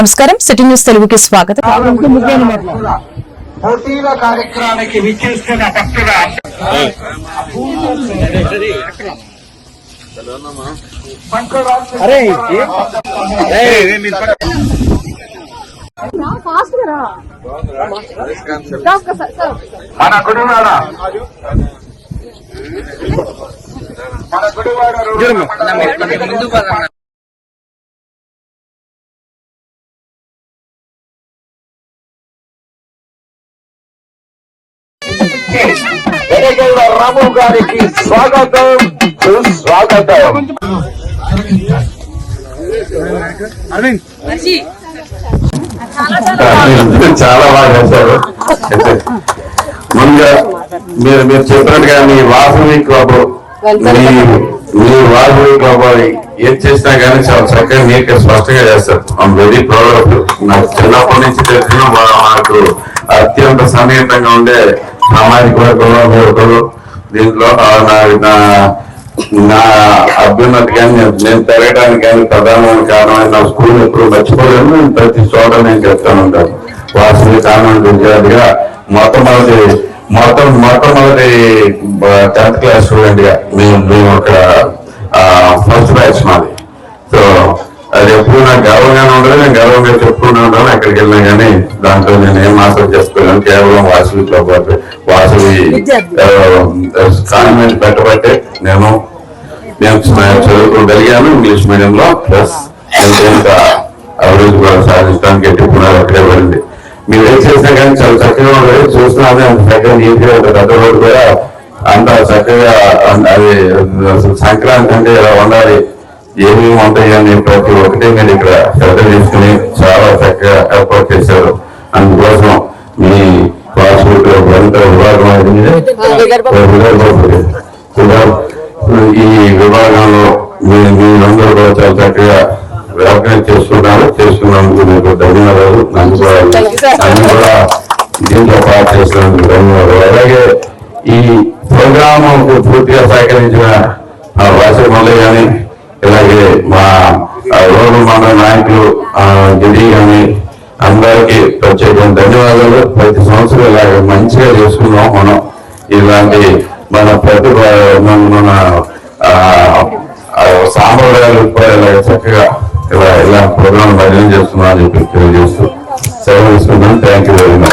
నమస్కారం. City news తెలుగుకి స్వాగతం. పోటీల కార్యక్రమానికి విచ్చేస్తున్న భక్తుల అరే మన గుడివాడ. మన గుడివాడ రోడ్డు రాము గారికి స్వాగతం. సుస్వాగతం చాలా బాగా చేశారు. ముందుగా మీరు మీరు చెప్పినట్టుగా మీ వాసవి క్లబ్ మీ మీ వాసవి క్లబ్ ఏం చేసినా కానీ చాలా చక్కగా మీకు స్పష్టంగా చేస్తారు. ఐమ్ వెరీ ప్రౌడ్ ఆఫ్ నాకు చిన్నప్పటి నుంచి తెలిసిన మా- మాకు అత్యంత సన్నిహితంగా ఉండే సామాజిక వర్గంలో ఒకరు. దీంట్లో నా నా అభ్యున్నతి కానీ నేను- నేను పెరగడానికి కానీ ప్రధానమైన కారణమైన నా స్కూల్ ఎప్పుడు మర్చిపోలేను. నేను ప్రతి చోట నేను చెప్తాను ఉంటాను. వాసవి కాన్వెంట్ విద్యార్థిగా మొట్టమొదటి మొత్తం మొట్టమొదటి టెన్త్ క్లాస్ స్టూడెంట్గా మేము మేము ఒక ఫస్ట్ బ్యాచ్ మాది. సో అది ఎప్పుడు నాకు గర్వంగానే ఉండదు నేను గర్వంగా చెప్పుకుంటూ ఉంటాను ఎక్కడికి వెళ్ళినా కానీ దాంట్లో నేను ఏం మాత్రం చేసుకోలేను. కేవలం వాసవిలో పాటు వాసవి కాన్వెంట్ పెట్టబట్టే నేను నేను చదువుకోగలిగాను ఇంగ్లీష్ మీడియం లో ప్లస్ అభివృద్ధి కూడా సాధించడానికి ఎట్టి పునాది అక్కడే పడింది. మీరు ఏం చేసినా కానీ చాలా చక్కగా ఉండదు చూస్తున్నాను అంత చక్కగా నీట్గా ఒక పెద్ద రోడ్డు కూడా అంత చక్కగా అది సంక్రాంతి అంటే ఇలా ఉండాలి? ఏమేమి ఉంటాయి అని ప్రతి ఒక్కటి మీరు ఇక్కడ శ్రద్ధ తీసుకుని చాలా చక్కగా ఏర్పాటు చేశారు. అందుకోసం మీ పాస్పోర్ట్ ఎంత విభాగం ఈ విభాగంలో మీ మీరందరూ కూడా చాలా చక్కగా వ్యాఖ్యానం చేస్తున్నారు. చేస్తున్నందుకు మీకు ధన్యవాదాలు. నన్ను కూడా నన్ను కూడా దీంట్లో పాటు చేసినందుకు ధన్యవాదాలు. అలాగే ఈ ప్రోగ్రామ్ పూర్తిగా సహకరించిన మా వాసవి మల్లయ్య గాని ఇలాగే మా మన నాయకులు ఆ, గిరి గాని అందరికీ ప్రత్యేకమైన ధన్యవాదాలు. ప్రతి సంవత్సరం ఇలాగ మంచిగా చేసుకున్నాం మనం. ఇలాంటి మన ప్రతిభ మన సాంప్రదాయాలు కూడా ఇలా చక్కగా ఇలా ఇలా ప్రోగ్రాం భజన చేస్తున్నాం అని చెప్పి తెలియజేస్తూ సెలవు తీసుకున్నాను థ్యాంక్ యూ వెరీ మచ్